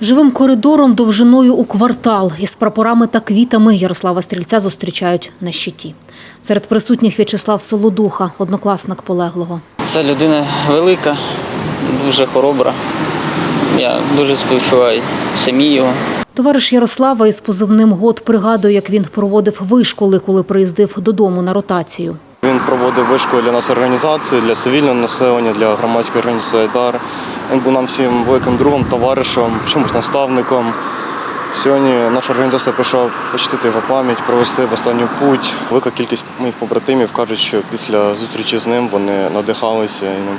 Живим коридором довжиною у квартал із прапорами та квітами Ярослава Стрільця зустрічають на щиті. Серед присутніх В'ячеслав Солодуха, однокласник полеглого. Це людина велика, дуже хоробра. Я дуже співчуваю самі його. Товариш Ярослава із позивним год пригадує, як він проводив вишколи, коли приїздив додому на ротацію. Він проводив вишколи для нас організації, для цивільного населення, для громадської організації «Айдар». Він був нам всім великим другом, товаришем, в чомусь наставником. Сьогодні наша організація прийшла почтити його пам'ять, провести в останню путь. Велика кількість моїх побратимів кажуть, що після зустрічі з ним вони надихалися. І.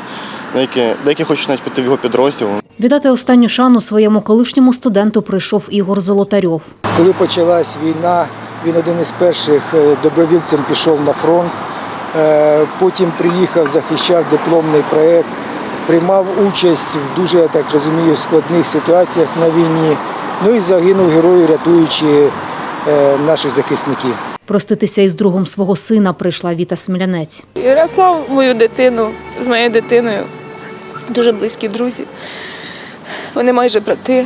Деякі, деякі хочуть навіть піти в його підрозділ. Віддати останню шану своєму колишньому студенту прийшов Ігор Золотарьов. Коли почалась війна, він один із перших е, добровільцем пішов на фронт. Е, Потім приїхав, захищав дипломний проєкт, приймав участь в дуже, я так розумію, складних ситуаціях на війні. Ну і загинув герою, рятуючи е, наших захисників. Проститися із другом свого сина прийшла Віта Смілянець. Ярослав мою дитину з моєю дитиною. Дуже близькі друзі. Вони майже брати.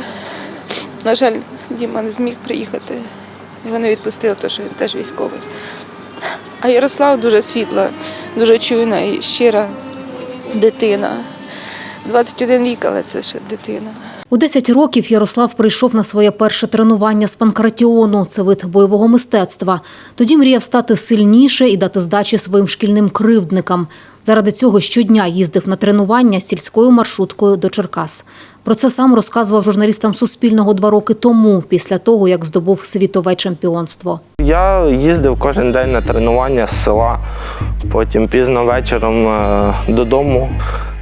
На жаль, Діма не зміг приїхати. Його не відпустили, тому що він теж військовий. А Ярослав дуже світла, дуже чуйна і щира дитина. 21 рік, але це ще дитина. У 10 років Ярослав прийшов на своє перше тренування з панкратіону. Це вид бойового мистецтва. Тоді мріяв стати сильніше і дати здачі своїм шкільним кривдникам. Заради цього щодня їздив на тренування сільською маршруткою до Черкас. Про це сам розказував журналістам Суспільного два роки тому, після того як здобув світове чемпіонство. Я їздив кожен день на тренування з села, потім пізно вечором е, додому.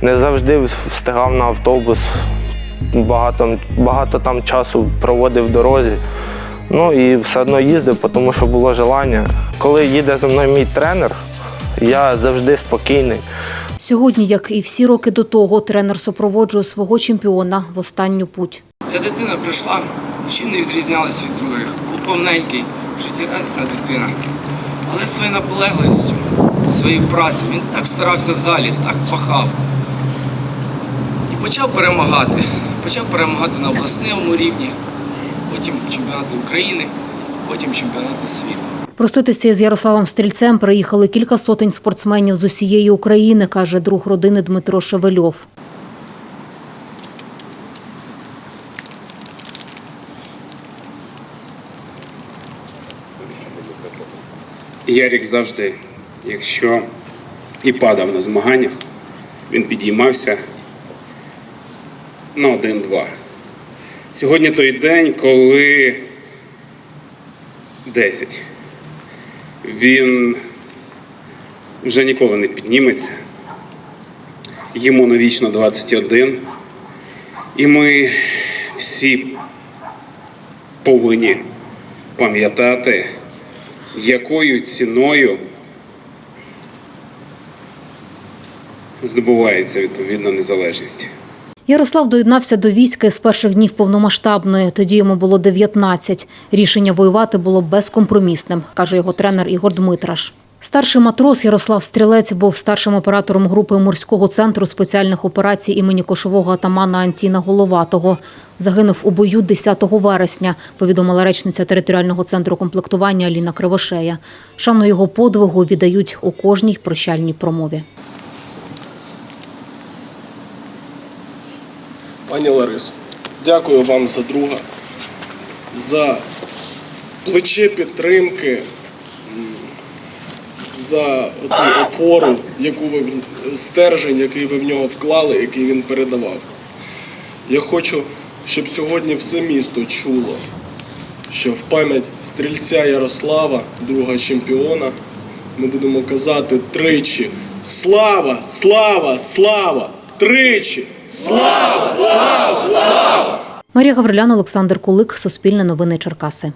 Не завжди встигав на автобус. Багато, багато там часу проводив в дорозі. Ну і все одно їздив, тому що було желання. Коли їде зі мною мій тренер, я завжди спокійний. Сьогодні, як і всі роки до того, тренер супроводжує свого чемпіона в останню путь. Ця дитина прийшла, чим не відрізнялась від других. Був повненький, життєрадісна дитина. Але своєю наполегливістю, своєю працею він так старався в залі, так пахав. І почав перемагати. Почав перемагати на обласному рівні, потім чемпіонати України, потім чемпіонати світу. Проститися із Ярославом Стрільцем приїхали кілька сотень спортсменів з усієї України, каже друг родини Дмитро Шевельов. Ярік завжди, якщо і падав на змаганнях, він підіймався на один-два. Сьогодні той день, коли 10. Він вже ніколи не підніметься. Йому навічно 21. І ми всі повинні пам'ятати, якою ціною здобувається відповідна незалежність. Ярослав доєднався до війська з перших днів повномасштабної. Тоді йому було 19. Рішення воювати було безкомпромісним, каже його тренер Ігор Дмитраш. Старший матрос Ярослав Стрілець був старшим оператором групи морського центру спеціальних операцій імені кошового атамана Антіна Головатого. Загинув у бою 10 вересня, повідомила речниця територіального центру комплектування Аліна Кривошея. Шану його подвигу віддають у кожній прощальній промові. Пані Ларисо, дякую вам за друга, за плече підтримки, за ту опору, яку ви стержень, який ви в нього вклали, який він передавав. Я хочу, щоб сьогодні все місто чуло, що в пам'ять стрільця Ярослава, друга чемпіона, ми будемо казати тричі Слава! Слава! Слава! Тричі! Слава! Слава! Слава! Марія Гаврилян, Олександр Кулик, Суспільне новини Черкаси.